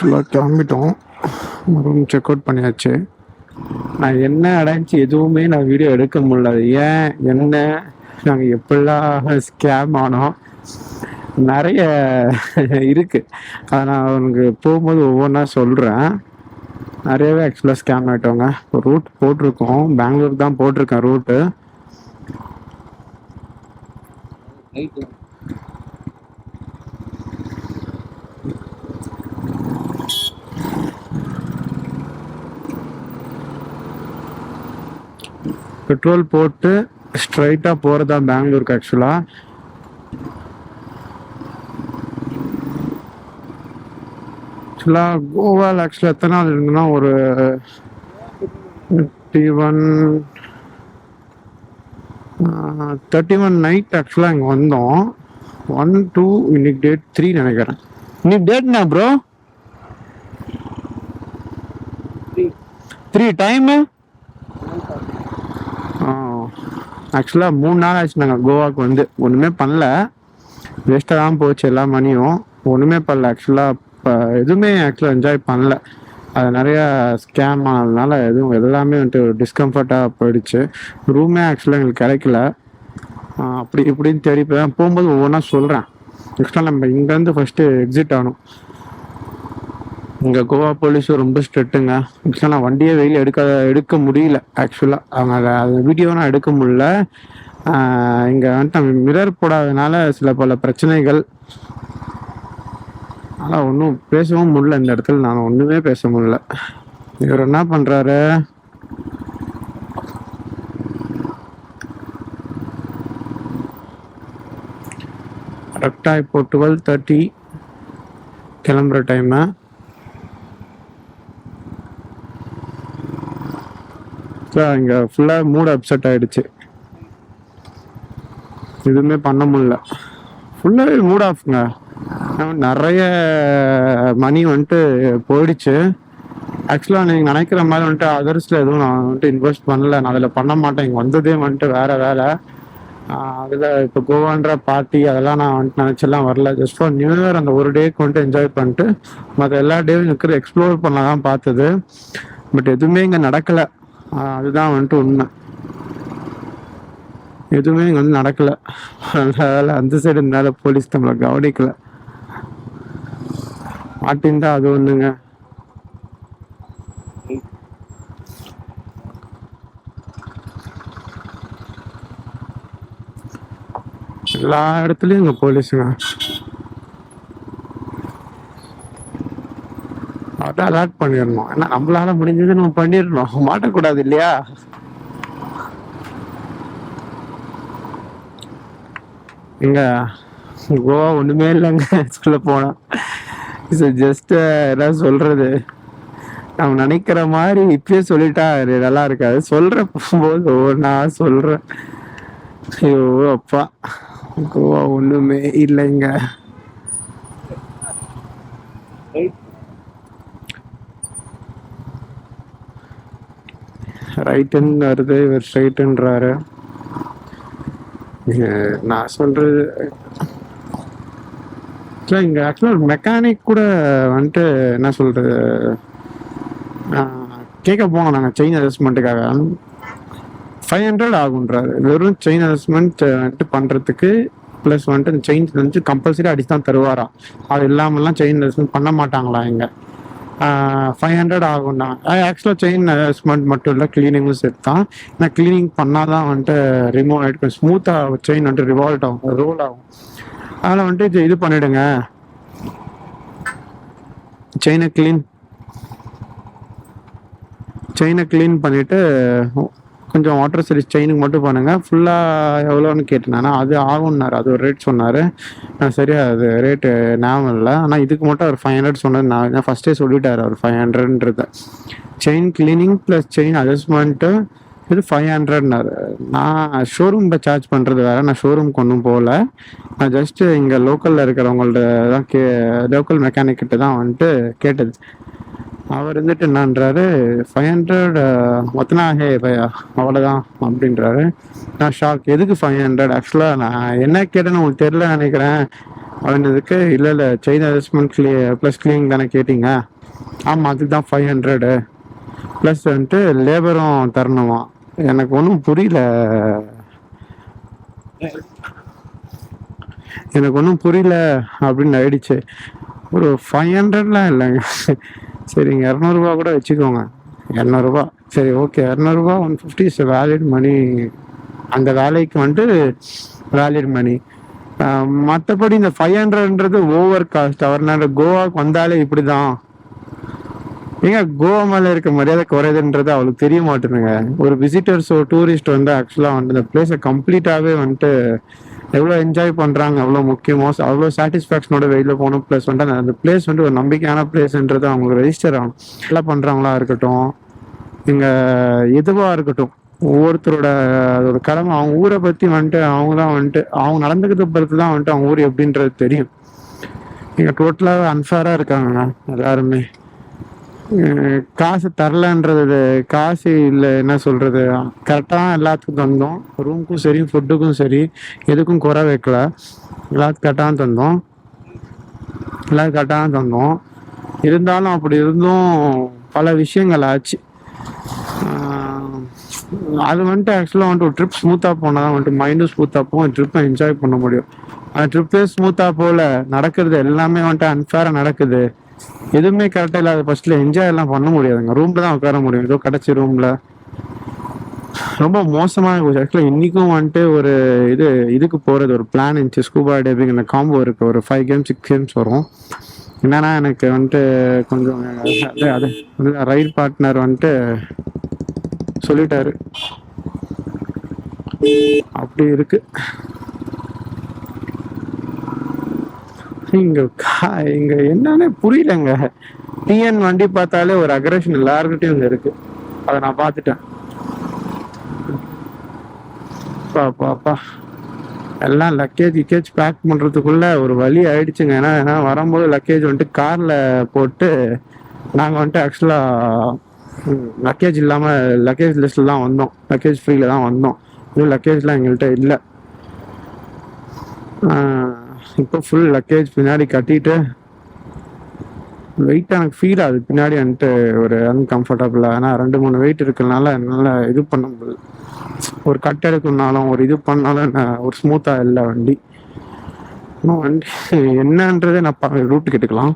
ஆக்சுவலாக கிளம்பிட்டோம். Room check out பண்ணியாச்சு. நான் என்ன அடைஞ்சு எதுவுமே நான் வீடியோ எடுக்க முடியல. ஏன்? என்ன? நாங்கள் எப்படிலாம் ஸ்கேம் ஆனோம்? நிறைய இருக்குது அதை நான் அவனுக்கு போகும்போது ஒவ்வொன்றா சொல்கிறேன் நிறையவே ஆக்சுவலாக ஸ்கேம் ஆகிட்டோங்க ரூட் போட்டிருக்கோம். பெங்களூர் தான் போட்டிருக்கேன் ரூட்டு பெட்ரோல் போட்டு ஸ்ட்ரைட்டாக போகிறதா பெங்களூருக்கு ஆக்சுவலாக ஆக்சுவலாக கோவாவில் ஆக்சுவலாக எத்தனை நாள் இருந்ததுன்னா ஒரு thirty one thirty one night ஆக்சுவலாக இங்கே வந்தோம். ஒன் டூ இன்னைக்கு டேட் த்ரீ நினைக்கிறேன். இன்னைக்கு டேட்னா ப்ரோ த்ரீ டைமு ஆக்சுவலாக மூணு நாள் ஆச்சு நாங்கள் கோவாக்கு வந்து. ஒன்றுமே பண்ணல. வேஸ்ட்டாக தான் போச்சு எல்லா மணியும். ஒன்றுமே பண்ணல. ஆக்சுவலாக இப்போ எதுவுமே ஆக்சுவலாக என்ஜாய் பண்ணல. அது நிறையா ஸ்கேம் ஆனதுனால எதுவும் எல்லாமே வந்துட்டு டிஸ்கம்ஃபர்ட்டாக போயிடுச்சு. ரூமே ஆக்சுவலாக எங்களுக்கு கிடைக்கல. அப்படி இப்படின்னு தேடி போய் தான் போகும்போது ஒவ்வொன்றா சொல்கிறேன் ஆக்சுவலாக நம்ம இங்கேருந்து ஃபஸ்ட்டு எக்ஸிட் ஆகணும். இங்கே கோவா போலீஸும் ரொம்ப ஸ்ட்ரிக்ட்டுங்க. ஆக்சுவலாக நான் வண்டியே வெயில் எடுக்க எடுக்க முடியல ஆக்சுவலாக அவங்க அதை அது வீடியோ நான் எடுக்க முடியல. இங்கே வந்துட்டு மிரர் போடாதனால சில பல பிரச்சனைகள். ஆனால் ஒன்றும் பேசவும் முடியல இந்த இடத்துல. நான் ஒன்றுமே பேச முடியல. இவர் என்ன பண்ணுறாரு கரெக்டாக இப்போ டுவெல் தேர்ட்டி கிளம்புற டைமை இங்கே ஃபுல்லாக மூட் அப்செட் ஆகிடுச்சு எதுவுமே பண்ண முடில ஃபுல்லாகவே மூட் ஆஃப்ங்க நிறைய மணி வந்துட்டு போயிடுச்சு. ஆக்சுவலாக நீங்கள் நினைக்கிற மாதிரி வந்துட்டு அதர்ஸில் எதுவும் நான் வந்துட்டு இன்வெஸ்ட் பண்ணல. நான் அதில் பண்ண மாட்டேன். இங்கே வந்ததே வந்துட்டு வேறு வேலை. அதில் இப்போ கோவான்ற பார்ட்டி அதெல்லாம் நான் வந்துட்டு நினச்செல்லாம் வரல. ஜஸ்ட் ஃபார் நியூ இயர் அந்த ஒரு டேக்கு வந்துட்டு என்ஜாய் பண்ணிட்டு மற்ற எல்லா டேவும் இருக்கிற எக்ஸ்ப்ளோர் பண்ண தான் பார்த்தது. பட் எதுவுமே இங்கே நடக்கலை. அதுதான் வந்துட்டு உண்மை. எதுவுமே இங்கே வந்து நடக்கலை. அதனால அந்த சைடு இருந்தால போலீஸ் நம்மளை கவனிக்கல. மாட்டின்தான் அது ஒண்ணுங்க. எல்லா இடத்துலயும் இங்க போலீஸுங்க அதான் அலாட் பண்ணிடணும். ஏன்னா நம்மளால முடிஞ்சது நம்ம பண்ணிடணும். மாட்டக்கூடாது இல்லையா இங்க கோவா ஒண்ணுமே இல்லைங்க. சொல்ல போனா. ஜஸ்ட் ஏதாவது சொல்றது? நம்ம நினைக்கிற மாதிரி இப்பயே சொல்லிட்டா அது நல்லா இருக்காது. சொல்ற போது ஒவ்வொன்றா சொல்றேன். ஐயோ அப்பா. கோவா ஒண்ணுமே இல்லைங்க. ரைட்டுன்னு வருது இவர் ஸ்ட்ரைட்டுன்றாரு நான் சொல்றது ஆக்சுவலாக இங்கே ஆக்சுவலாக மெக்கானிக் கூட வந்துட்டு என்ன சொல்றது கேட்க போனோம் நாங்கள் செயின் அட்ஜஸ்ட்மெண்ட்டுக்காக ஃபைவ் ஹண்ட்ரட் ஆகுன்றாரு வெறும் செயின் அட்ஜஸ்ட்மெண்ட் வந்துட்டு பண்ணுறதுக்கு ப்ளஸ் வந்துட்டு இந்த செயின் வந்து கம்பல்சரி அடிச்சு தான் தருவாராம். அது இல்லாமல்லாம் செயின் அட்ஜஸ்ட்மெண்ட் பண்ண மாட்டாங்களா இங்கே? ஃபைவ் ஹண்ட்ரட் ஆகும்னா ஆக்சுவலாக செயின் அட்ஜஸ்ட்மெண்ட் மட்டும் இல்லை க்ளீனிங்கும் சேர்த்து தான் ஏன்னா க்ளீனிங் பண்ணால் தான் வந்துட்டு ரிமூவ் ஆகிட்டு ஸ்மூத்தாக செயின் வந்துட்டு ரிவால்ட் ஆகும் ரோல் ஆகும். அதில் வந்துட்டு இது- பண்ணிவிடுங்க செயினை க்ளீன் செயினை க்ளீன் பண்ணிவிட்டு கொஞ்சம் வாட்டர் சர்வீஸ் செயினுக்கு மட்டும் பண்ணுங்கள் ஃபுல்லாக எவ்வளோன்னு கேட்டேன் அது ஆகும்னாரு. அது ஒரு ரேட் சொன்னார். நான் சரியா அது ரேட்டு ஞாபகம் இல்லை. ஆனால் இதுக்கு மட்டும் அவர் ஃபைவ் ஹண்ட்ரட் சொன்னது நான் ஃபஸ்ட்டே சொல்லிட்டார் அவர் five ஹண்ட்ரட்ன்றத chain cleaning plus chain adjustment இது ஃபைவ் ஹண்ட்ரட்னாரு நான் ஷோரூமில் சார்ஜ் பண்ணுறது வேறு. நான் ஷோரூம்க்கு ஒன்றும் போகல நான் ஜஸ்ட்டு இங்கே லோக்கலில் இருக்கிறவங்கள்ட்ட தான் கே லோக்கல் மெக்கானிக்கிட்ட தான் வந்துட்டு கேட்டது. அவர் இருந்துட்டு என்னன்றாரு ஃபைவ் ஹண்ட்ரட் மொத்தனா ஹே பையா அவ்வளோதான் அப்படின்றாரு. நான் ஷாக் எதுக்கு ஃபைவ் ஹண்ட்ரட் ஆக்சுவலாக நான் என்ன கேட்டேன்னு உங்களுக்கு தெரியல நினைக்கிறேன் அப்படின்றதுக்கு இல்லை இல்லை செயின் அட்ஜஸ்ட்மெண்ட் க்ளீ ப்ளஸ் கிளீனிங் தானே கேட்டீங்க. ஆமாம் அதுக்கு தான் ஃபைவ் ஹண்ட்ரடு ப்ளஸ் வந்துட்டு லேபரும் தரணுமா? எனக்கு ஒன்றும் புரியல. எனக்கு ஒன்றும் புரியல அப்படின்னு ஆயிடுச்சு. ஒரு ஃபைவ் ஹண்ட்ரட்லாம் இல்லைங்க. சரிங்க இரநூறுபா கூட வச்சுக்கோங்க. இரநூறுபா. சரி ஓகே இரநூறுபா one fifty is valid money அந்த வேலைக்கு வந்துட்டு வேலிட் மணி மற்றபடி இந்த ஃபைவ் ஹண்ட்ரட்ன்றது ஓவர் காஸ்ட் அவர் நான் கோவாக்கு வந்தாலே இப்படி தான் ஏங்க கோவா மேலே இருக்க மரியாதை குறையுதுன்றது அவளுக்கு தெரிய மாட்டேனுங்க ஒரு விசிட்டர்ஸோ டூரிஸ்ட் வந்து ஆக்சுவலாக வந்துட்டு இந்த பிளேஸை கம்ப்ளீட்டாகவே வந்துட்டு எவ்வளோ என்ஜாய் பண்ணுறாங்க எவ்வளோ முக்கியமோ அவ்வளோ சாட்டிஸ்ஃபேக்ஷனோட வெளியில் போகணும் ப்ளஸ் வந்துட்டு அந்த- பிளேஸ் வந்து ஒரு நம்பிக்கையான பிளேஸ்ன்றது அவங்களுக்கு ரெஜிஸ்டர் ஆகணும். நல்லா பண்ணுறாங்களா இருக்கட்டும் இங்கே எதுவாக இருக்கட்டும் ஒவ்வொருத்தரோட அதோட கடமை அவங்க ஊரை பற்றி வந்துட்டு அவங்க தான் வந்துட்டு அவங்க நடந்துக்கிறத பொறுத்து தான் வந்துட்டு அவங்க ஊர் எப்படின்றது தெரியும். இங்கே டோட்டலாக அன்ஃபேராக இருக்காங்கண்ணா எல்லாருமே. காசு தரலன்றது காசு இல்லை என்ன சொல்றது? கரெக்டாக எல்லாத்துக்கும் தந்தோம். ரூமுக்கும் சரி ஃபுட்டுக்கும் சரி எதுக்கும் குறை வைக்கல. எல்லாத்துக்கும் கரெக்டாக தந்தோம். எல்லாத்துக்கும் கரெக்டாக தந்தோம். இருந்தாலும் அப்படி இருந்தும் பல விஷயங்கள் ஆச்சு. அது வந்துட்டு ஆக்சுவலாக வந்துட்டு ஒரு ட்ரிப் ஸ்மூத்தாக போனால் தான் வந்துட்டு மைண்டும் ஸ்மூத்தாக போகும். ட்ரிப்பை என்ஜாய் பண்ண முடியும். அந்த ட்ரிப்பே ஸ்மூத்தாக போகல நடக்கிறது எல்லாமே வந்துட்டு அன்ஃபேராக நடக்குது. எதுவுமே கரெக்டாக இல்லாத ஃபர்ஸ்ட்ல என்ஜாய் எல்லாம் பண்ண முடியாதுங்க. ரூம்ல தான் உட்கார முடியும். ஏதோ கிடச்சி ரூம்ல ரொம்ப மோசமாக போச்சு ஆக்சுவலாக இன்றைக்கும் வந்துட்டு ஒரு இது இதுக்கு போகிறது ஒரு பிளான் இருந்துச்சு. ஸ்கூபா டைவிங் இந்த காம்போ இருக்குது ஒரு ஃபைவ் கேம்ஸ் சிக்ஸ் கேம்ஸ் வரும். என்னன்னா எனக்கு வந்துட்டு கொஞ்சம் அது அது ரைட் பார்ட்னர் வந்துட்டு சொல்லிட்டாரு. அப்படி இருக்கு. இங்க கா- இங்க என்னன்னே புரியலங்க. டிஎன் வண்டி பார்த்தாலே ஒரு அக்ரஷன் எல்லாருக்கிட்டையும் இங்க இருக்கு. அதை நான் பார்த்துட்டேன். பாப்பா எல்லாம் லக்கேஜ் கிக்கேஜ் பேக் பண்றதுக்குள்ள ஒரு வழி ஆயிடுச்சுங்க. ஏன்னா ஏன்னா வரும்போது லக்கேஜ் வந்துட்டு கார்ல போட்டு நாங்க வந்துட்டு ஆக்சுவலா லக்கேஜ் இல்லாம லக்கேஜ் லிஸ்ட்ல தான் வந்தோம். லக்கேஜ் ஃப்ரீல தான் வந்தோம். இன்னும் லக்கேஜ்லாம் எங்கள்கிட்ட இல்லை. இப்போ ஃபுல் லக்கேஜ் பின்னாடி கட்டிட்டு வெயிட் எனக்கு ஃபீல் ஆகுது. பின்னாடி வந்துட்டு ஒரு அன்கம்ஃபர்டபுளாக ஏன்னா ரெண்டு மூணு வெயிட் இருக்கிறனால என்னால் இது பண்ண முடியல. ஒரு கட் எடுக்கணும்னாலும் ஒரு இது பண்ணாலும் என்ன ஒரு ஸ்மூத்தாக இல்லை வண்டி. இன்னும் வண்டி என்னன்றதே நான் ரூட் கேட்டுக்கலாம்.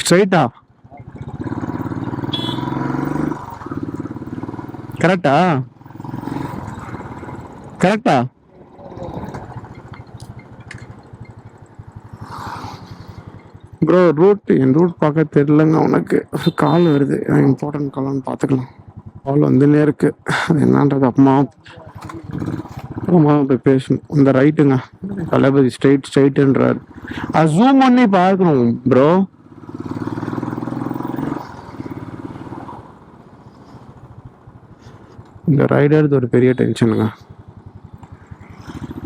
ஸ்ட்ரைட்டா கரெக்டா கரெக்டா ப்ரோ ரூட் என் ரூட் பார்க்க தெரியலங்க உனக்கு. கால் வருது. இம்பார்ட்டன்ட் கால்னு பார்த்துக்கலாம். கால் வந்துன்னே இருக்கு. அது என்னன்றது அம்மா அம்மா போய் பேசணும். இந்த ரைட்டுங்க தளபதி ஸ்ட்ரைட் ஸ்ட்ரைட்டுன்றார் அது ஜூம் பண்ணி பார்க்கணும் ப்ரோ இந்த ரைடர் ஒரு பெரிய டென்ஷனுங்க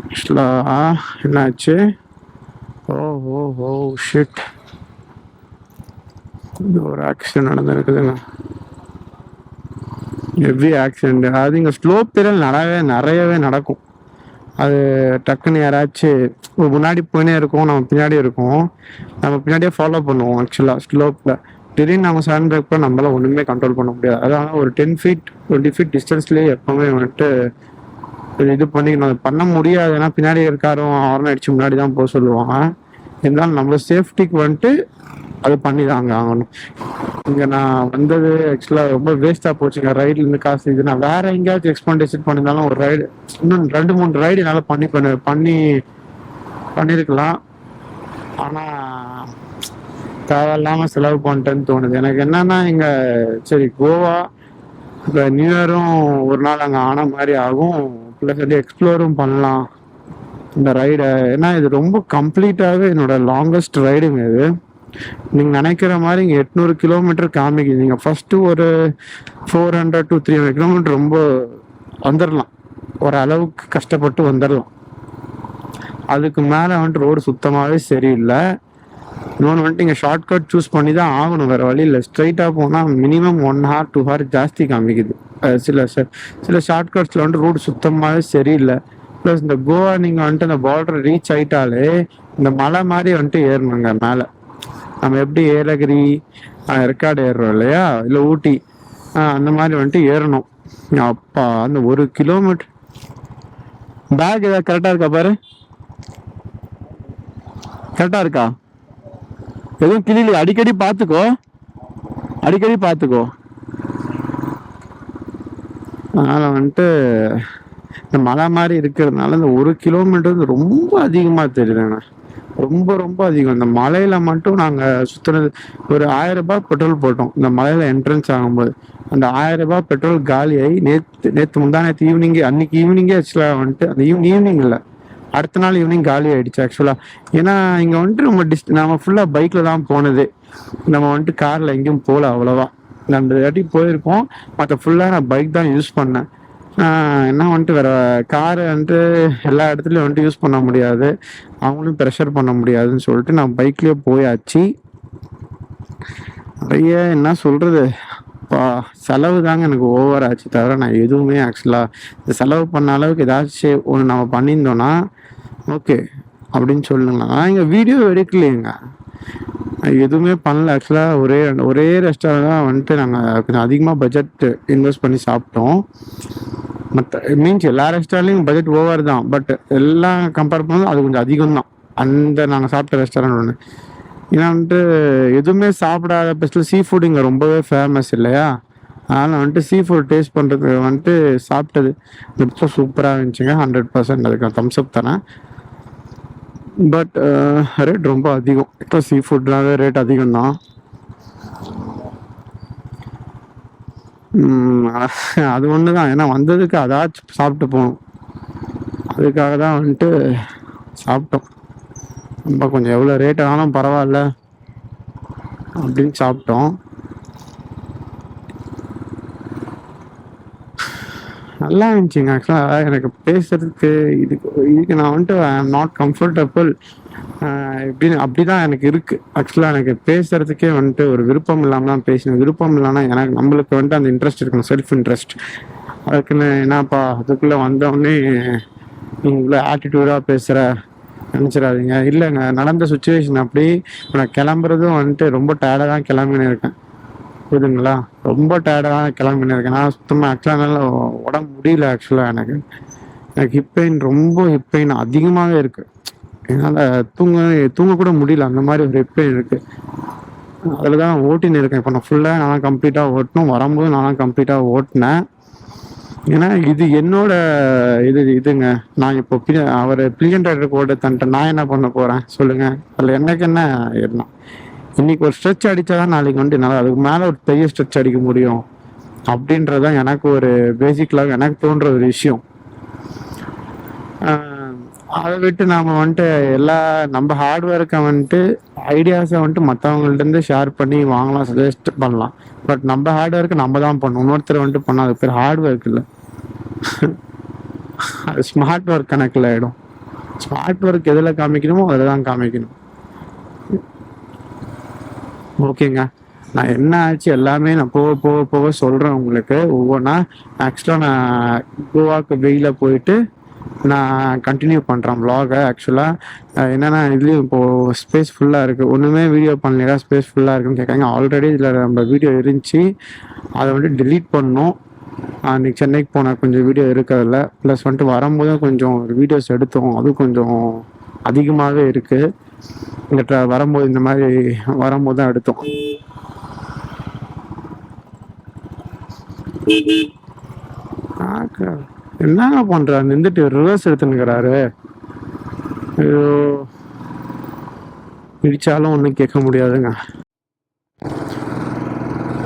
ஆக்சுவலாக என்னாச்சு? ஓ ஓ ஓ ஷிட் இது ஒரு ஆக்சிடென்ட் நடந்திருக்குதுங்க. ஹெவி ஆக்சிடென்ட் அது இங்கே ஸ்லோப் தெரியல நிறையவே நிறையவே நடக்கும். அது டக்குன்னு யாராச்சும் முன்னாடி போயினே இருக்கும் நம்ம பின்னாடி இருக்கும். நம்ம பின்னாடியே ஃபாலோ பண்ணுவோம் ஆக்சுவலாக ஸ்லோப்பில் திடீர்னு நம்ம சடன் பிரேக் நம்மளால ஒன்றுமே கண்ட்ரோல் பண்ண முடியாது. அதனால ஒரு டென் ஃபீட் டுவெண்ட்டி ஃபீட் டிஸ்டன்ஸ்லேயே எப்பவுமே வந்துட்டு இது இது பண்ணிக்கணும். அது பண்ண முடியாது. ஏன்னா பின்னாடி இருக்காரும் ஹார்ன் அடிச்சு முன்னாடி தான் போக சொல்லுவாங்க. இருந்தாலும் நம்ம சேஃப்டிக்கு வந்துட்டு அது பண்ணி தாங்க ஆகணும். இங்கே நான் வந்தது ஆக்சுவலாக ரொம்ப வேஸ்ட்டாக போச்சுங்க. ரைட்ல இருந்து காசு இது நான் வேற எங்கேயாச்சும் எக்ஸ்பெண்டிச்சர் பண்ணியிருந்தாலும் ஒரு ரைடு இன்னும் ரெண்டு மூணு ரைடு என்னால் பண்ணி பண்ணு பண்ணி பண்ணியிருக்கலாம் ஆனால் தேவையில்லாமல் செலவு பண்ணிட்டேன்னு தோணுது. எனக்கு என்னன்னா இங்கே சரி கோவா இப்போ நியூ இயரும் ஒரு நாள் அங்கே ஆன மாதிரி ஆகும். ப்ளஸ் வந்து எக்ஸ்ப்ளோரும் பண்ணலாம். இந்த ரைடை ஏன்னா இது ரொம்ப கம்ப்ளீட்டாகவே என்னோட லாங்கஸ்ட் ரைடுங்க இது. நீங்கள் நினைக்கிற மாதிரி இங்கே எட்நூறு கிலோமீட்டர் காமிக்குது நீங்கள் ஃபஸ்ட்டு ஒரு four hundred to three hundred kilometre ரொம்ப வந்துடலாம் ஒரு அளவுக்கு கஷ்டப்பட்டு வந்துடலாம் அதுக்கு மேலே வந்துட்டு ரோடு சுத்தமாகவே சரியில்லை. இன்னொன்று வந்துட்டு இங்கே ஷார்ட்கட் சூஸ் பண்ணி தான் ஆகணும். வேறு வழி இல்லை. ஸ்ட்ரைட்டாக போனால் minimum one hour two hour ஜாஸ்தி காமிக்குது. சில சில ஷார்ட்கட்ஸில் வந்துட்டு ரோடு சுத்தமாகவே சரியில்லை. ப்ளஸ் இந்த கோவா நீங்கள் வந்துட்டு அந்த பார்டர் ரீச் ஆயிட்டாலே இந்த மலை மாதிரி வந்துட்டு ஏறணுங்க மேலே. நம்ம எப்படி ஏலகிரி ரெக்கார்டு ஏறுறோம் இல்லையா? இல்லை ஊட்டி. அந்த மாதிரி வந்துட்டு ஏறணும். அப்பா அந்த ஒரு கிலோமீட்டர் பேக் ஏதாவது கரெக்டாக இருக்கா பாரு? கரெக்டாக இருக்கா? எதுவும் கிளியில அடிக்கடி பார்த்துக்கோ. அடிக்கடி பார்த்துக்கோ. அதனால் வந்துட்டு இந்த மலை மாதிரி இருக்கிறதுனால இந்த ஒரு கிலோமீட்டர் வந்து ரொம்ப அதிகமாக தெரியுதுண்ணா ரொம்ப ரொம்ப அதிகம். இந்த மலையில மட்டும் நாங்கள் சுற்றுனது ஒரு ஆயிரம் ரூபாய் பெட்ரோல் போட்டோம். இந்த மலையில என்ட்ரன்ஸ் ஆகும்போது. அந்த ஆயிரம் ரூபாய் பெட்ரோல் காலியாகி நேற்று நேற்று முந்தா நேற்று ஈவினிங் அன்னைக்கு ஈவினிங்கே ஆக்சுவலாக வந்துட்டு அந்த ஈவினிங் ஈவினிங் இல்லை. அடுத்த நாள் ஈவினிங் காலி ஆயிடுச்சு ஆக்சுவலாக ஏன்னா இங்கே வந்துட்டு நம்ம டிஸ்ட் நம்ம ஃபுல்லாக பைக்கில் தான் போனது. நம்ம வந்துட்டு காரில் எங்கேயும் போகல அவ்வளோவா. ரெண்டு வாட்டி போயிருக்கோம். மற்ற ஃபுல்லாக நான் பைக் தான் யூஸ் பண்ணேன். என்ன வந்துட்டு வேற கார் வந்துட்டு எல்லா இடத்துலையும் வந்துட்டு யூஸ் பண்ண முடியாது. அவங்களும் ப்ரெஷர் பண்ண முடியாதுன்னு சொல்லிட்டு நான் பைக்லேயே போயாச்சு. நிறைய என்ன சொல்கிறது பா செலவு தாங்க எனக்கு ஓவர் ஆச்சு தவிர நான் எதுவுமே ஆக்சுவலாக இந்த செலவு பண்ண அளவுக்கு ஏதாச்சும் ஒன்று நம்ம பண்ணியிருந்தோன்னா ஓகே அப்படின்னு சொல்லுங்களா நான் இங்கே வீடியோ எடுக்கலையேங்க. எதுவுமே பண்ணல. ஆக்சுவலாக ஒரே ஒரே ரெஸ்டாரண்ட் தான் வந்துட்டு நாங்கள் கொஞ்சம் அதிகமாக பட்ஜெட் இன்வெஸ்ட் பண்ணி சாப்பிட்டோம். மற்ற மீன்ஸ் எல்லா ரெஸ்டாரண்ட்லையும் பட்ஜெட் ஓவர் தான். பட் எல்லாம் கம்பேர் பண்ணும்போது அது கொஞ்சம் அதிகம் தான் அந்த நாங்கள் சாப்பிட்ட ரெஸ்டாரண்ட் ஒன்று ஏன்னா வந்துட்டு எதுவுமே சாப்பிடாத பெஸ்ட்டில் சீ ஃபுட் இங்கே ரொம்பவே ஃபேமஸ் இல்லையா? அதனால் வந்துட்டு சீ ஃபுட் டேஸ்ட் பண்ணுறதுக்கு வந்துட்டு சாப்பிட்டது. சூப்பராக இருந்துச்சுங்க. ஹண்ட்ரட் பர்சன்ட் அதுக்கு நான் தம்ஸ்அப் தானே தரேன். பட் ரேட் uh, ரொம்ப அதிகம். இப்போ சீ ஃபுட்னாவே ரேட் அதிகம் தான் அது ஒன்று தான் ஏன்னா வந்ததுக்கு அதாச்சும் சாப்பிட்டு போகணும் அதுக்காக தான் வந்துட்டு சாப்பிட்டோம். ரொம்ப கொஞ்சம் எவ்வளோ ரேட் ஆனாலும் பரவாயில்ல. அப்படின்னு சாப்பிட்டோம். நல்லா இருந்துச்சுங்க. ஆக்சுவலாக எனக்கு பேசுறதுக்கு இதுக்கு இதுக்கு நான் வந்துட்டு ஐ ஆம் நாட் கம்ஃபர்டபுள் எப்படின்னு அப்படி தான் எனக்கு இருக்கு. ஆக்சுவலாக எனக்கு பேசுறதுக்கே வந்துட்டு ஒரு விருப்பம் இல்லாமல் தான் பேசினேன். விருப்பம் இல்லைன்னா எனக்கு நம்மளுக்கு வந்துட்டு அந்த இன்ட்ரெஸ்ட் இருக்கணும் செல்ஃப் இன்ட்ரெஸ்ட் அதுக்குன்னு என்னப்பா அதுக்குள்ளே வந்தோடனே நீ இவ்வளோ ஆட்டிடியூடாக பேசுகிற நினச்சிடாதீங்க. இல்லைங்க நடந்த சுச்சுவேஷன் அப்படி நான் கிளம்புறதும் வந்துட்டு ரொம்ப டயர்டாக தான் கிளம்பின்னு இருக்கேன். புரியுதுங்களா? ரொம்ப டயர்டாக கிளம்பின்னு இருக்கேன் நான் சுத்தமாக ஆக்சுவலாக என்னால் உடம்பு முடியல ஆக்சுவலாக எனக்கு. எனக்கு ஹிப் பெயின் ரொம்ப ஹிப் பெயின் அதிகமாகவே இருக்குது என்னால் தூங்க தூங்க கூட முடியல. அந்த மாதிரி ஒரு ஹிப் பெயின் இருக்குது அதில் தான் ஓட்டின்னு இருக்கேன். இப்போ நான் ஃபுல்லாக நான் கம்ப்ளீட்டாக ஓட்டணும். வரும்போது நான் கம்ப்ளீட்டாக ஓட்டினேன். ஏன்னா இது என்னோட இது இதுங்க. நான் இப்போ அவர் பில்லியன் ரைடருக்கு ஓட்ட தந்துட்டேன் நான் என்ன பண்ண போகிறேன் சொல்லுங்கள் அதில் எனக்கு என்ன என்ன இன்னைக்கு ஒரு ஸ்ட்ரெச் அடிச்சாதான் நாளைக்கு வந்து என்னால் அதுக்கு மேலே ஒரு பெரிய ஸ்ட்ரெச் அடிக்க முடியும். அப்படின்றதான் எனக்கு ஒரு பேசிக்கலாக எனக்கு தோன்ற ஒரு விஷயம். அதை விட்டு நாம் வந்துட்டு எல்லா நம்ம ஹார்ட் ஒர்க்கை வந்துட்டு ஐடியாஸை வந்துட்டு மற்றவங்கள்ட்ட இருந்து ஷேர் பண்ணி வாங்கலாம் சஜஸ்ட் பண்ணலாம். பட் நம்ம ஹார்ட் ஒர்க்கு நம்ம தான் பண்ணணும். இன்னொருத்தர் வந்துட்டு பண்ணால் அது பேர் ஹார்ட் ஒர்க் இல்லை. அது ஸ்மார்ட் ஒர்க் கணக்கில் ஆகிடும் ஸ்மார்ட் ஒர்க் எதில் காமிக்கணுமோ அதில் தான் காமிக்கணும். ஓகேங்க. நான் என்ன ஆச்சு எல்லாமே நான் போக போக போக சொல்கிறேன் உங்களுக்கு. ஒவ்வொன்றா ஆக்சுவலாக நான் கோவாக்கு வெயில போயிட்டு நான் கண்டினியூ பண்ணுறேன் வ்ளாகை ஆக்சுவலாக என்னென்னா இதுலேயும் இப்போது ஸ்பேஸ் ஃபுல்லாக இருக்குது ஒன்றுமே வீடியோ பண்ணலையா? ஸ்பேஸ் ஃபுல்லாக இருக்குன்னு கேட்காங்க. ஆல்ரெடி இதில் நம்ம வீடியோ இருந்துச்சு. அதை வந்துட்டு டிலீட் பண்ணோம் அன்றைக்கி சென்னைக்கு போனால் கொஞ்சம் வீடியோ இருக்கிறதில்ல ப்ளஸ் வந்துட்டு வரும்போதும் கொஞ்சம் வீடியோஸ் எடுத்தோம். அது கொஞ்சம் அதிகமாகவே இருக்குது இந்த வரும்போது இந்த மாதிரி வரும்போது தான் எடுத்தோம். என்னங்க பண்றாரு நின்றுட்டு ரிவர்ஸ் எடுத்துன்னுக்கிறாரு. ஐயோ இடிச்சாலும் ஒன்றும் கேட்க முடியாதுங்க.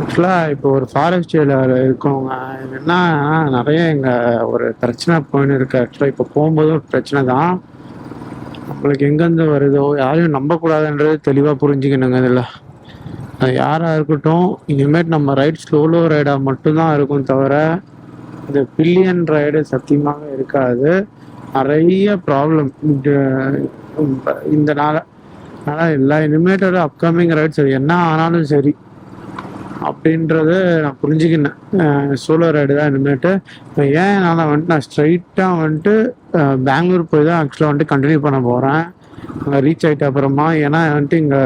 ஆக்சுவலாக இப்போ ஒரு ஃபாரஸ்ட் ஏரியாவில் இருக்கவங்க என்ன நிறைய இங்கே ஒரு பிரச்சனை போயின்னு இருக்கு. ஆக்சுவலாக இப்போ போகும்போது ஒரு பிரச்சனை தான் நம்மளுக்கு எங்கேருந்து வருதோ யாரையும் நம்பக்கூடாதுன்றது தெளிவாக புரிஞ்சுக்கணுங்க இதில். அது யாராக இருக்கட்டும் இனிமேட் நம்ம ரைட் ஸ்லோலோ ரைடாக மட்டும்தான் இருக்கும் தவிர இந்த பில்லியன் ரைடு சத்தியமாக இருக்காது. நிறைய ப்ராப்ளம் இந்த நாளை ஆனால் அதனால் எல்லா இனிமேட்டோட அப்கமிங் ரைட்ஸ் என்ன ஆனாலும் சரி அப்படின்றத நான் புரிஞ்சுக்கினேன். சோலோ ரைடு தான் இனிமேட்டு. இப்போ ஏன் நான் வந்துட்டு நான் ஸ்ட்ரைட்டாக வந்துட்டு பெங்களூர் போய் தான் ஆக்சுவலாக வந்துட்டு கண்டினியூ பண்ண போகிறேன் அங்கே ரீச் ஆகிட்ட அப்புறமா ஏன்னா வந்துட்டு இங்கே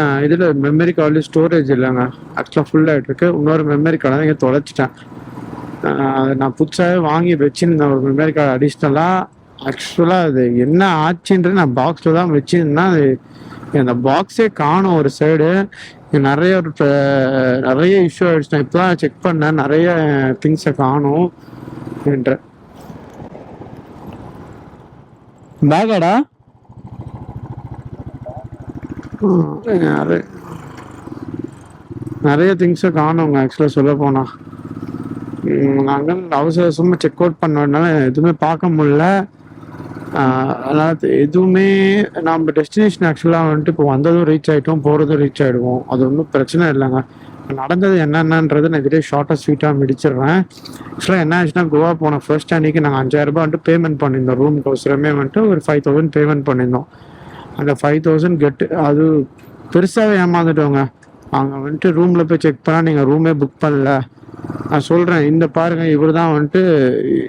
ஏன் இதில் மெமரி கார்டு ஸ்டோரேஜ் இல்லைங்க. ஆக்சுவலாக ஃபுல் ஆகிட்டு இருக்கு. இன்னொரு மெமரி கார்டை தான் இங்கே தொலைச்சிட்டேன். அதை நான் புதுசாகவே வாங்கி வச்சுருந்தேன். ஒரு மெமரி கார்டு அடிஷ்னலாக ஆக்சுவலாக அது என்ன ஆச்சுன்றது நான் பாக்ஸில் தான் வச்சிருந்தேன். அது அந்த பாக்ஸே காணும் ஒரு சைடு நிறைய ஒரு நிறைய இஷ்யூ ஆயிடுச்சு நான் இப்போ தான் செக் பண்ணேன். நிறைய திங்ஸை காணும் என்ற பேகாடா நிறைய நிறைய திங்ஸை காணுங்க ஆக்சுவலாக சொல்ல போனால் நாங்கள் அவசர அவசரமாக செக் அவுட் பண்ணனால எதுவுமே பார்க்க முடியல. அதனால் எதுவுமே நம்ம டெஸ்டினேஷன் ஆக்சுவலாக வந்துட்டு இப்போ வந்ததும் ரீச் ஆகிட்டோம் போகிறதும் ரீச் ஆகிடுவோம் அது ஒன்றும் பிரச்சனை இல்லைங்க. நடந்தது என்னென்னன்றது நான் இதிலே ஷார்ட்டாக ஸ்வீட்டாக முடிச்சிடுறேன். ஆக்சுவலாக என்ன ஆச்சுன்னா கோவா போன ஃபர்ஸ்ட் அன்னைக்கு நாங்கள் அஞ்சாயிரம் ரூபாய் வந்துட்டு பேமெண்ட் பண்ணியிருந்தோம். ரூமுக்கு அவசரமே வந்துட்டு ஒரு ஃபைவ் தௌசண்ட் பேமெண்ட் பண்ணியிருந்தோம். அந்த ஃபைவ் தௌசண்ட் கெட்டு அது பெருசாகவே ஏமாந்துட்டோங்க. அங்கே வந்துட்டு ரூமில் போய் செக் பண்ணால் நீங்கள் ரூமே புக் பண்ணல. நான் சொல்கிறேன் இந்த பாருங்க இவர் தான் வந்துட்டு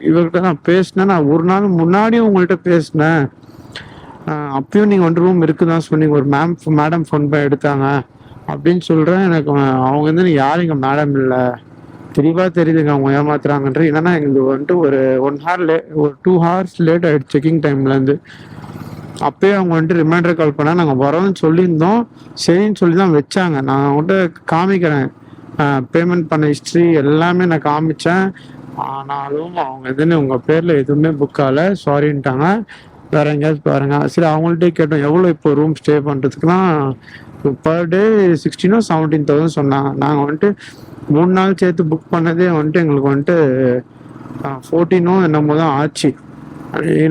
இவர்கிட்ட நான் பேசினேன். நான் ஒரு நாள் முன்னாடியும் உங்கள்கிட்ட பேசினேன். அப்பயும் நீங்கள் வந்துட்டு ரூம் இருக்குதான் சொன்னீங்க. ஒரு மேம் மேடம் ஃபோன் பண்ணி எடுத்தாங்க. அப்படின்னு சொல்கிறேன் எனக்கு அவங்க வந்து யாரும் இங்கே மேடம் இல்லை. தெளிவாக தெரியுதுங்க அவங்க ஏமாத்துறாங்கன்ற. என்னன்னா எங்களுக்கு வந்துட்டு ஒரு ஒன் ஹவர் லே ஒரு டூ ஹவர்ஸ் லேட் ஆயிடுச்சு செக்கிங் டைம்லேருந்து அப்பயே அவங்க வந்துட்டு ரிமைண்டர் கால் பண்ணால் நாங்கள் வரோம்னு சொல்லியிருந்தோம். சரின்னு சொல்லி தான் வச்சாங்க. நான் வந்துட்டு காமிக்கிறேன். பேமெண்ட் பண்ண ஹிஸ்ட்ரி எல்லாமே நான் காமிச்சேன். ஆனாலும் அவங்க எதுன்னு உங்கள் பேரில் எதுவுமே புக் ஆகலை. சாரின்ட்டாங்க வேற எங்கேயாவது பாருங்க. சரி அவங்கள்ட்டே கேட்டோம். எவ்வளோ இப்போ ரூம் ஸ்டே பண்ணுறதுக்குன்னா பர் டே சிக்ஸ்டீனோ செவன்டீன் தௌசண்ட் சொன்னாங்க. நாங்கள் வந்துட்டு மூணு நாள் சேர்த்து புக் பண்ணதே வந்துட்டு எங்களுக்கு வந்துட்டு ஃபோர்டீனோ என்னமோ தான் ஆச்சு.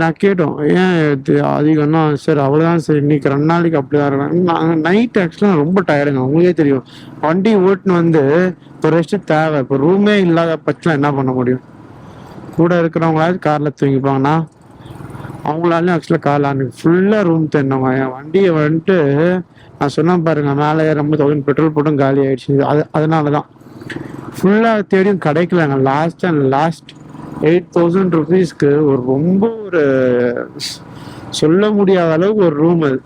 நான் கேட்டோம். ஏன் இது அதிகம்னா சரி அவ்வளோதான் சரி இன்னைக்கு ரெண்டு நாளைக்கு அப்படிதான் இருக்கிறாங்க நாங்கள் நைட் ஆக்சுவலாக ரொம்ப டயர்டுங்க உங்களுக்கே தெரியும். வண்டி ஓட்டுன்னு வந்து இப்போ ரெஸ்ட்டு தேவை. இப்போ ரூமே இல்லாத பட்சம் என்ன பண்ண முடியும்? கூட இருக்கிறவங்களாவது காரில் தூங்கிப்பாங்கண்ணா. அவங்களாலையும் ஆக்சுவலாக காரில் அன்னைக்கு ஃபுல்லாக ரூம் தேடினவங்க. என் வண்டியை வந்துட்டு நான் சொன்னேன் பாருங்க மேலே ரொம்ப தௌசண்ட் பெட்ரோல் போட்டும் காலி ஆகிடுச்சு அது அதனால தான் ஃபுல்லாக தேடியும் கிடைக்கலங்க last and last eight thousand ருபீஸ்க்கு ஒரு ரொம்ப ஒரு சொல்ல முடியாத அளவுக்கு ஒரு ரூம் அது.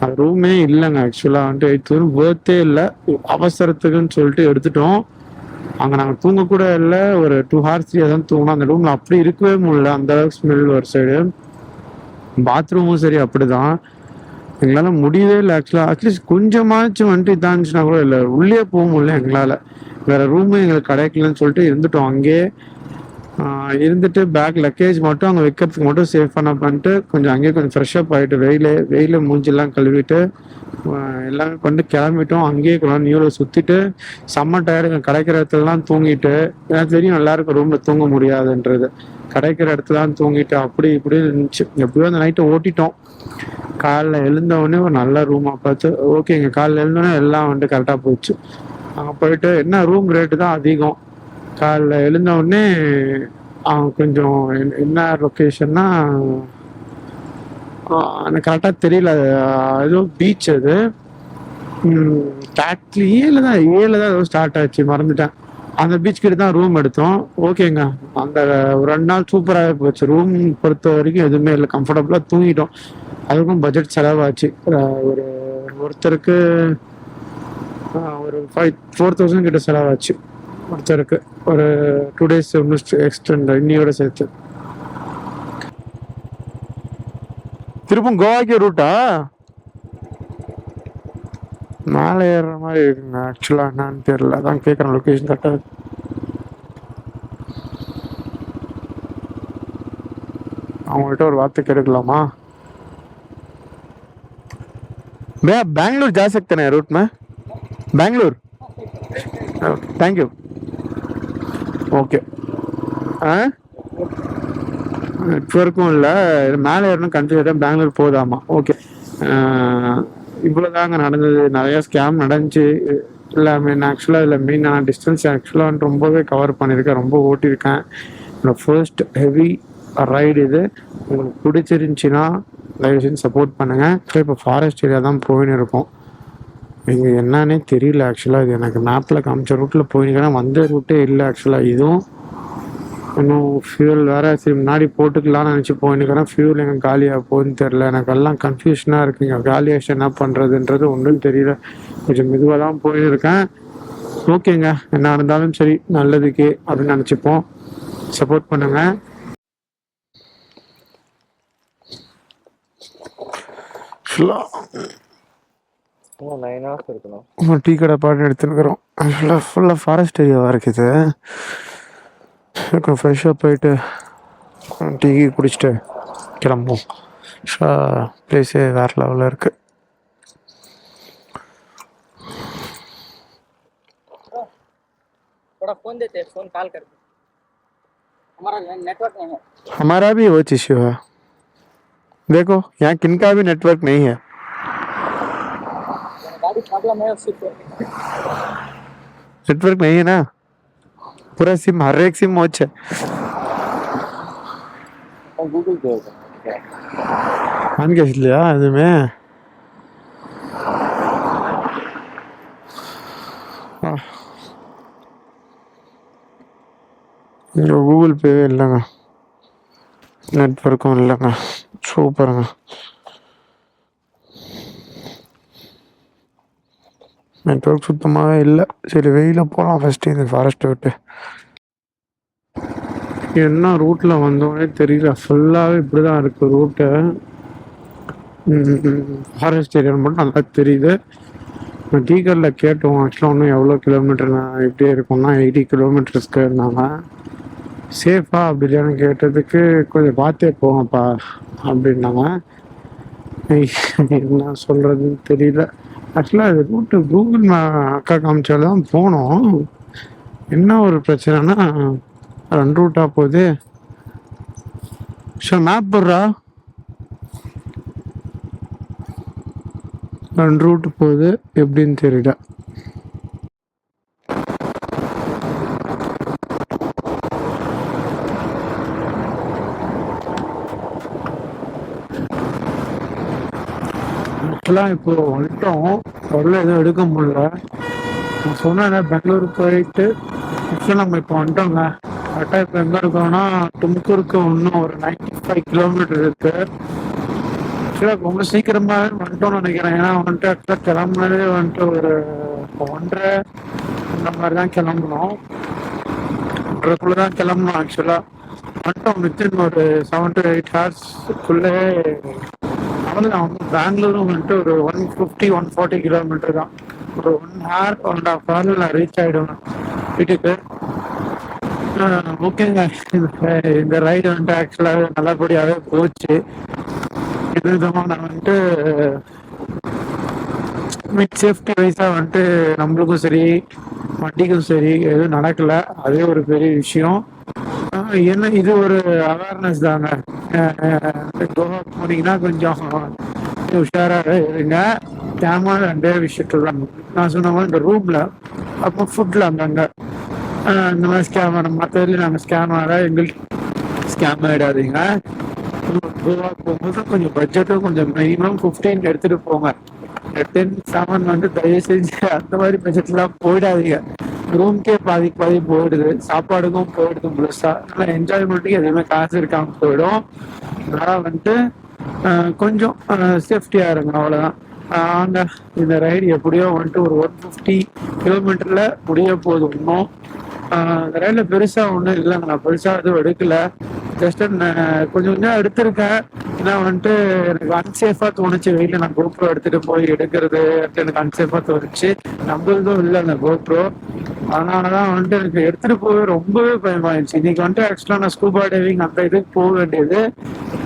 அது ரூமே இல்லைங்க ஆக்சுவலாக வந்துட்டு எயிட் தௌசண்ட் வேர்த்தே இல்லை. அவசரத்துக்குன்னு சொல்லிட்டு எடுத்துட்டோம். அங்கே நாங்கள் தூங்கக்கூட இல்லை ஒரு டூ ஹார்ஸ் த்ரீ தான் தூங்கணும் அந்த ரூமில் அப்படி இருக்கவே முடியல. அந்த அளவுக்கு ஸ்மெல் ஒரு சைடு பாத்ரூமும் சரி அப்படிதான். எங்களால் முடியவே இல்லை ஆக்சுவலாக அட்லீஸ்ட் கொஞ்சமாச்சும் வந்துட்டு இதாக இருந்துச்சுன்னா கூட இல்லை. உள்ளே போக முடியல எங்களால். வேற ரூமு எங்களுக்கு கிடைக்கலன்னு சொல்லிட்டு இருந்துட்டோம். அங்கேயே இருந்துட்டு பேக் லக்கேஜ் மட்டும் அங்கே வைக்கிறதுக்கு மட்டும் சேஃப் பண்ண பண்ணிட்டு கொஞ்சம் அங்கேயே கொஞ்சம் ஃப்ரெஷ்ஷப் ஆகிட்டு வெயில் வெயில் மூஞ்சிலாம் கழுவிட்டு எல்லாமே பண்ணிட்டு கிளம்பிட்டோம். அங்கேயே கொஞ்சம் நியூவில் சுற்றிட்டு செம்ம டயர்டு கிடைக்கிற இடத்துலலாம் தூங்கிட்டு எனக்கு தெரியும் எல்லாருக்கும் ரூமில் தூங்க முடியாதுன்றது. கிடைக்கிற இடத்துலாம் தூங்கிட்டு அப்படி இப்படி இருந்துச்சு. எப்படியோ அந்த நைட்டை ஓட்டிட்டோம். காலைல எழுந்தவொடனே ஒரு நல்ல ரூமாக பார்த்து ஓகேங்க காலைல எழுந்தோடனே எல்லாம் வந்துட்டு கரெக்டாக போச்சு. அங்கே போயிட்டு என்ன ரூம் ரேட்டு தான் அதிகம்? காலைல எழுந்தவுடனே அவன் கொஞ்சம் என்ன- என்ன லொக்கேஷன்னா எனக்கு கரெக்டாக தெரியல. அது ஏதோ பீச் அது. டாக்லி ஏழு தான் ஏழு தான் ஏதோ ஸ்டார்ட் ஆச்சு மறந்துட்டேன். அந்த பீச் கிட்ட தான் ரூம் எடுத்தோம். ஓகேங்க. அந்த ஒரு ரெண்டு நாள் சூப்பராகவே போச்சு. ரூம் பொறுத்த வரைக்கும் எதுவுமே இல்லை. கம்ஃபர்டபுளாக தூங்கிட்டோம். அதுக்கும் பட்ஜெட் செலவாச்சு. ஒரு ஒருத்தருக்கு ஒரு ஃபைவ் ஃபோர் தௌசண்ட் கிட்ட செலவாச்சு. பிடிச்சிருக்கு ஒரு டூ டேஸ் ஒன்று எக்ஸ்டெண்ட் இன்னியோட சேர்த்து. திருப்பும் கோவாக்கு ரூட்டா மேலே ஏறுற மாதிரி இருக்குங்க. ஆக்சுவலாக என்னன்னு தெரியல. அதான் கேட்குறேன் லொக்கேஷன் கரெக்டாக இருக்கு. அவங்கள்ட்ட ஒரு வார்த்தை கேட்டுக்கலாமா? மே பெங்களூர் ஜாசக்தானே ரூட் மே? பெங்களூர். தேங்க்யூ ஓகே ஆ? நெட்ஒர்க்கும் இல்லை. மேலே ஏறணும் கன்ஃபியூஸ் பெங்களூர் போதாமா? ஓகே இவ்வளோதாங்க நடந்தது. நிறைய ஸ்கேம் நடந்துச்சு. இல்லை மீன் ஆக்சுவலாக இதில் மீன் நான் டிஸ்டன்ஸ் ஆக்சுவலாக ரொம்பவே கவர் பண்ணியிருக்கேன். ரொம்ப ஓட்டியிருக்கேன். என்னோட ஃபர்ஸ்ட் ஹெவி ரைடு இது. உங்களுக்கு பிடிச்சிருந்துச்சின்னா தயவு செஞ்சு சப்போர்ட் பண்ணுங்கள் இப்போ ஃபாரஸ்ட் ஏரியா தான் போயின்னு இருக்கோம். இது என்னன்னே தெரியல ஆக்சுவலாக இது எனக்கு மேப்பில் காமிச்ச ரூட்டில் போயிருக்கேன். வந்த ரூட்டே இல்லை ஆக்சுவலாக இதுவும் இன்னும் ஃபியூல் வேறு சரி முன்னாடி போட்டுக்கலாம்னு நினச்சி போயிருக்கிறேன் ஃபியூல் எங்கே காலியாக போகுதுன்னு தெரில எனக்கு எல்லாம் கன்ஃபியூஷனாக இருக்குங்க. காலியாச்சு என்ன பண்ணுறதுன்றது ஒன்றும் தெரியல. கொஞ்சம் மெதுவாக தான் போயிருக்கேன். ஓகேங்க. என்ன இருந்தாலும் சரி நல்லதுக்கு அப்படின்னு நினச்சிப்போம். சப்போர்ட் பண்ணுங்கள் ஆக்சுவலாக இன்னும் நைன் ஹவர்ஸ் இருக்கணும் டீ கடை பாட்டு எடுத்துருக்குறோம் ஆக்சுவலாக ஃபுல்லாக ஃபாரஸ்ட் ஏரியாவாக இருக்குது கொஞ்சம் ஃப்ரெஷ்ஷாக போயிட்டு டீ குடிச்சிட்டு கிளம்புவோம் ப்ளேஸே வேறு லெவலில் இருக்குது थोड़ा फोन देते फोन कॉल कर हमारा नेटवर्क नहीं है हमारा भी वो इश्यू है देखो यहाँ किनका भी नेटवर्क नहीं है गाड़ी प्रॉब्लम है उससे नेटवर्क नहीं है ना पूरा सिम हर एक सिम वॉच है गूगल पे ஆன் கேஸ் இல்லையா எதுவுமே ஆ. இங்க கூகுள் பேவே இல்லைங்க நெட்ஒர்க்கும் இல்லைங்க சூப்பருங்க நெட்ஒர்க் சுத்தமாகவே இல்லை. சரி வெயில போகலாம் ஃபஸ்ட்டு இந்த ஃபாரஸ்ட்டை விட்டு. என்ன ரூட்டில் வந்தோடனே தெரியல. ஃபுல்லாகவே இப்படி தான் இருக்குது ரூட்டு ஃபாரஸ்ட் ஏரியா மட்டும் நல்லா தெரியுது. நான் டீக்கரில் கேட்டோம். ஆக்சுவலாக இன்னும் எவ்வளோ கிலோமீட்டர் நான் எப்படி இருக்கும்னா எயிட்டி கிலோமீட்டர்ஸ்க்கு இருந்தாங்க. சேஃபா அப்படி இல்லையான்னு கேட்டதுக்கு கொஞ்சம் பார்த்தே போங்கப்பா அப்படின்னாங்க. என்ன சொல்கிறதுன்னு தெரியல. ஆக்சுவலாக இது ரூட்டு கூகுள் மே அக்கா காமிச்சால தான் போனோம். என்ன ஒரு பிரச்சனைனா ரெண்டு ரூட்டாக போகுது. ஷோ மேப் போடுறா. ரெண்டு ரூட் போகுது. எப்படின்னு தெரியல. ஆக்சுவலாக இப்போ வந்துட்டோம். பொருள் எதுவும் எடுக்க முடியல. நான் சொன்னேன் பெங்களூர் போயிட்டு ஆக்சுவலாக நம்ம இப்போ வந்துட்டோங்க கரெக்டாக இப்போ எங்கே இருக்கோம்னா தும்கூருக்கு இன்னும் ஒரு நைன்டி ஃபைவ் கிலோமீட்டர் இருக்கு ஆக்சுவலாக ரொம்ப சீக்கிரமாகவே வந்துட்டோம்னு நினைக்கிறேன். ஏன்னா வந்துட்டு ஆக்சுவலாக கிளம்புனதே வந்துட்டு ஒரு ஒன்றரை அந்த மாதிரி தான் கிளம்புனோம். ஒன்றரைக்குள்ளே தான் கிளம்பணும் ஆக்சுவலாக வந்துட்டோம் வித்தின் ஒரு செவன் டு எயிட் ஹவர்ஸ்க்குள்ளே அவ்வளோதான் பெங்களூரும் வந்துட்டு ஒரு one fifty one forty kilometre தான். ஒரு one hour one and half ஹவரில் நான் ரீச் ஆகிடுவேன் வீட்டுக்கு. ஆஹ் ஓகேங்க இந்த- இந்த ரைடு வந்துட்டு ஆக்சுவலாக நல்லபடியாகவே போச்சு. இது விதமாக நான் வந்துட்டு மிட் சேஃப்டி வைஸாக வந்துட்டு நம்மளுக்கும் சரி வண்டிக்கும் சரி எதுவும் நடக்கல. அதே ஒரு பெரிய விஷயம். என்ன இது ஒரு அவேர்னஸ் தாங்க. கோவா போனீங்கன்னா கொஞ்சம் உஷாராக இருங்க. கேமரா ரெண்டே விஷயத்துல தான் நான் சொன்ன மாதிரி இந்த ரூமில் அப்போ ஃபுட்டில் அங்கங்கே. இந்த மாதிரி ஸ்கேம் மற்றதுல நாங்கள் ஸ்கேம் ஆகிற எங்களுக்கு ஸ்கேம் ஆகிடாதீங்க கோவா போகும்போது கொஞ்சம் பட்ஜெட்டும் கொஞ்சம் மினிமம் ஃபிஃப்டீன் எடுத்துகிட்டு போங்க. டென் செவன் வந்து தயவு செஞ்சு அந்த மாதிரி பட்ஜெட்லாம் போயிடாதீங்க. ரூம்க்கே பாதி பாதி போயிடுது. சாப்பாடுக்கும் போயிடுது முழுசா. அதனால என்ஜாய்மெண்ட்டுக்கு எதுவுமே காசு இருக்காமல் போயிடும். அதனால வந்துட்டு ஆஹ் கொஞ்சம் சேஃப்டியா இருங்க அவ்வளவுதான். ஆங்க இந்த ரைடு எப்படியோ வந்துட்டு ஒரு ஒன் ஃபிஃப்டி கிலோமீட்டர்ல முடிய போது இன்னும். ஆஹ் பெருசாக ரயில்ல பெருசா இல்லைங்க நான் பெருசா எதுவும் எடுக்கல. ஜஸ்ட் கொஞ்சம் கொஞ்சம் எடுத்திருக்கேன். ஏன்னா வந்துட்டு எனக்கு அன்சேஃபா தோணுச்சு. வெயில நான் கோப்ரோ எடுத்துட்டு போய் எடுக்கிறது எனக்கு அன்சேஃபா தோணுச்சு. நம்மளதும் இல்லை அந்த கோப்ரோ அதனாலதான் வந்துட்டு எனக்கு எடுத்துட்டு போக ரொம்பவே பயமாயிருச்சு. இன்னைக்கு வந்துட்டு ஆக்சுவலா நான் ஸ்கூபா டைவிங் அந்த இதுக்கு போக வேண்டியது.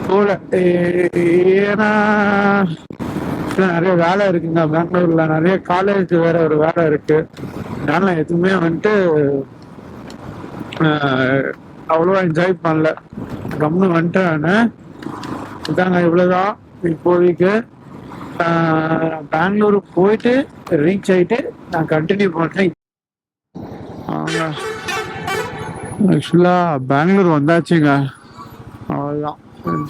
போகல ஏன்னா நிறைய வேலை இருக்குங்க. பெங்களூர்ல நிறைய காலேஜ் வேற ஒரு வேலை இருக்கு. அதனால நான் எதுவுமே வந்துட்டு அவ்வளோவா என்ஜாய் பண்ணல. கம்னு வந்துட்டேன் இதாங்க இவ்வளோதான் இப்போதைக்கு ஆஹ், பெங்களூர் போயிட்டு ரீச் ஆயிட்டு நான் கண்டினியூ பண்ணுறேன் ஆக்சுவலாக பெங்களூர் வந்தாச்சுங்க. அவ்வளோதான்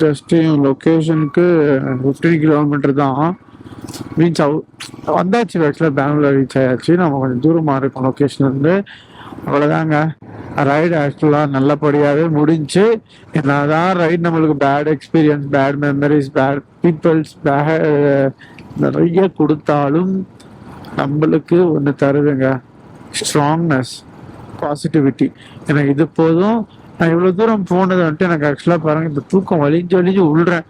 ஜஸ்ட் லொக்கேஷனுக்கு ஃபிஃப்டீன் கிலோமீட்டர் தான். ரீச் ஆகும் வந்தாச்சு ஆக்சுவலாக பெங்களூர் ரீச் ஆயாச்சு. நம்ம கொஞ்சம் தூரமாக இருக்கும் லொக்கேஷன்லேருந்து அவ்வளோதாங்க ரைடு ஆக்சுவலாக நல்லபடியாகவே முடிஞ்சு என்னதான் ரைட் நம்மளுக்கு bad experience bad memories bad peoples bad நிறைய கொடுத்தாலும் நம்மளுக்கு ஒன்று தருதுங்க. ஸ்ட்ராங்னஸ் பாசிட்டிவிட்டி எனக்கு இது போதும். நான் இவ்வளோ தூரம் போனது வந்துட்டு எனக்கு ஆக்சுவலாக பாருங்க இந்த தூக்கம் வலிஞ்சு வலிஞ்சு விழுறேன்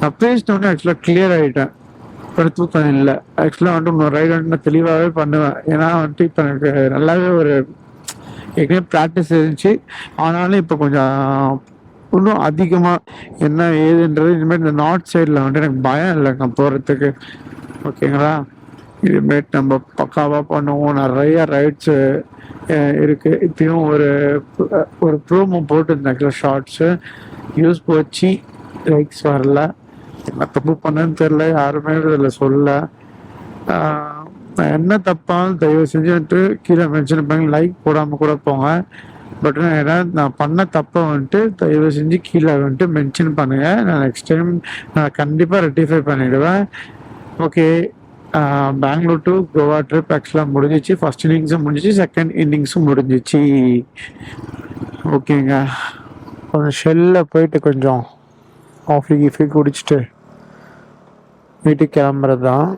நான் பேசினோடனே ஆக்சுவலாக கிளியர் ஆகிட்டேன் இப்போ தூக்கம் இல்லை. ஆக்சுவலாக வந்துட்டு இன்னொரு ரைடு வந்துட்டு நான் தெளிவாகவே பண்ணுவேன். ஏன்னா வந்துட்டு இப்போ எனக்கு நல்லாவே ஒரு ஏற்கனவே ப்ராக்டிஸ் இருந்துச்சு. ஆனாலும் இப்போ கொஞ்சம் இன்னும் அதிகமாக என்ன ஏதுன்றது இனிமேல் இந்த நார்த் சைடில் வந்துட்டு எனக்கு பயம் இல்லை நான் போகிறதுக்கு ஓகேங்களா இதுமாரி நம்ம பக்காவாக பண்ணுவோம். நிறைய ரைட்ஸு இருக்குது இப்பயும் ஒரு ஒரு ப்ரோமோ போட்டிருந்தேன் ஷார்ட்ஸு யூஸ் போச்சு. லைக்ஸ் வரல. என்ன தப்பு பண்ணேன்னு தெரில யாருமே இதில் சொல்ல நான் என்ன தப்பாலும் தயவு செஞ்சு வந்துட்டு கீழே மென்ஷன் பண்ணி லைக் போடாமல் கூட போங்க. பட் ஏன்னா நான் பண்ண தப்பை வந்துட்டு தயவு செஞ்சு கீழே வந்துட்டு மென்ஷன் பண்ணுங்க. நான் நெக்ஸ்ட் டைம் நான் கண்டிப்பாக ரெட்டிஃபை பண்ணிவிடுவேன் okay Bangalore to Goa trip ஆக்சுவலாக முடிஞ்சிச்சு. ஃபர்ஸ்ட் இன்னிங்ஸும் முடிஞ்சிச்சு. செகண்ட் இன்னிங்ஸும் முடிஞ்சிச்சு. ஓகேங்க கொஞ்சம் ஷெல்லில் போயிட்டு கொஞ்சம் காஃபி கீஃபி குடிச்சிட்டு வீட்டுக்கு கிளம்புறது தான்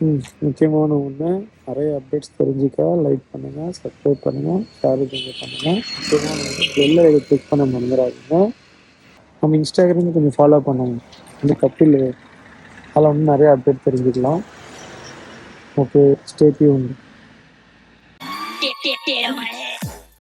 முக்கியமான ஒன்று நிறைய அப்டேட்ஸ் தெரிஞ்சுக்க லைக் பண்ணுங்கள் சப்ஸ்கிரைப் பண்ணுங்கள் ஷேர் பண்ணுங்கள் முக்கியமான வெளில இதை கிளிக் பண்ண மறந்துடாதீங்க நம்ம இன்ஸ்டாகிராம் கொஞ்சம் ஃபாலோ பண்ணுங்க இந்த கப்பில் அதில் வந்து நிறைய அப்டேட் தெரிஞ்சுக்கலாம் ஓகே ஸ்டே